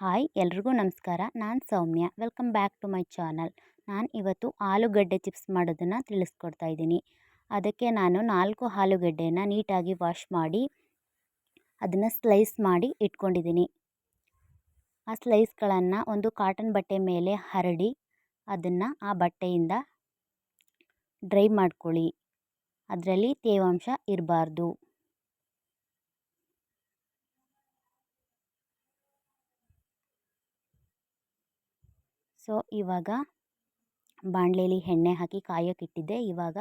Hi ಎಲ್ರಿಗೂ ನಮಸ್ಕಾರ. ನಾನು Soumya. Welcome back to my channel ನಾನು ಇವತ್ತು ಆಲೂಗಡ್ಡೆ ಚಿಪ್ಸ್ ಮಾಡೋದನ್ನು ತಿಳಿಸ್ಕೊಡ್ತಾ ಇದ್ದೀನಿ. ಅದಕ್ಕೆ ನಾನು ನಾಲ್ಕು ಆಲೂಗಡ್ಡೆನ ನೀಟಾಗಿ ವಾಶ್ ಮಾಡಿ, ಅದನ್ನು ಸ್ಲೈಸ್ ಮಾಡಿ ಇಟ್ಕೊಂಡಿದ್ದೀನಿ. ಆ ಸ್ಲೈಸ್ಗಳನ್ನು ಒಂದು ಕಾಟನ್ ಬಟ್ಟೆ ಮೇಲೆ ಹರಡಿ, ಅದನ್ನು ಆ ಬಟ್ಟೆಯಿಂದ ಡ್ರೈ ಮಾಡ್ಕೊಳ್ಳಿ. ಅದರಲ್ಲಿ ತೇವಾಂಶ ಇರಬಾರ್ದು. ಸೊ, ಇವಾಗ ಬಾಣಲೆಯಲ್ಲಿ ಎಣ್ಣೆ ಹಾಕಿ ಕಾಯೋಕ್ಕಿಟ್ಟಿದ್ದೆ ಇವಾಗ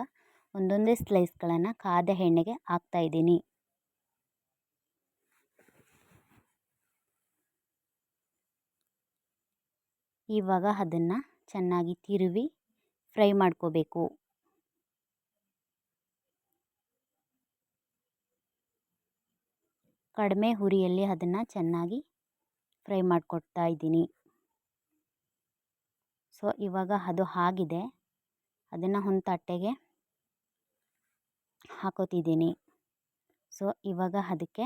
ಒಂದೊಂದೇ ಸ್ಲೈಸ್ಗಳನ್ನು ಕಾದ ಎಣ್ಣೆಗೆ ಹಾಕ್ತಾಯಿದ್ದೀನಿ ಇವಾಗ ಅದನ್ನು ಚೆನ್ನಾಗಿ ತಿರುವಿ ಫ್ರೈ ಮಾಡ್ಕೋಬೇಕು. ಕಡಿಮೆ ಹುರಿಯಲ್ಲಿ ಅದನ್ನು ಚೆನ್ನಾಗಿ ಫ್ರೈ ಮಾಡಿಕೊಡ್ತಾ ಇದ್ದೀನಿ. ಸೊ, ಇವಾಗ ಅದು ಆಗಿದೆ. ಅದನ್ನು ಒಂದು ತಟ್ಟೆಗೆ ಹಾಕೋತಿದ್ದೀನಿ. ಸೊ, ಇವಾಗ ಅದಕ್ಕೆ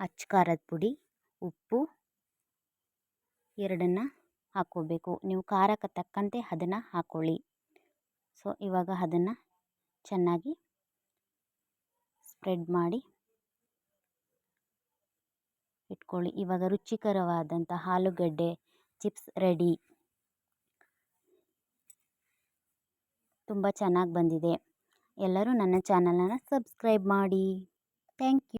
ಅಚ್ಚ ಖಾರದ ಪುಡಿ, ಉಪ್ಪು ಎರಡನ್ನು ಹಾಕ್ಕೋಬೇಕು. ನೀವು ಖಾರಕ್ಕೆ ತಕ್ಕಂತೆ ಅದನ್ನು ಹಾಕ್ಕೊಳ್ಳಿ ಸೊ, ಇವಾಗ ಅದನ್ನು ಚೆನ್ನಾಗಿ ಸ್ಪ್ರೆಡ್ ಮಾಡಿ ಇಟ್ಕೊಳ್ಳಿ. ಇವಾಗ ರುಚಿಕರವಾದಂಥ ಆಲೂಗಡ್ಡೆ ಚಿಪ್ಸ್ ರೆಡಿ. ತುಂಬ ಚೆನ್ನಾಗಿ ಬಂದಿದೆ. ಎಲ್ಲರೂ ನನ್ನ ಚಾನಲನ್ನು ಸಬ್ಸ್ಕ್ರೈಬ್ ಮಾಡಿ. Thank you.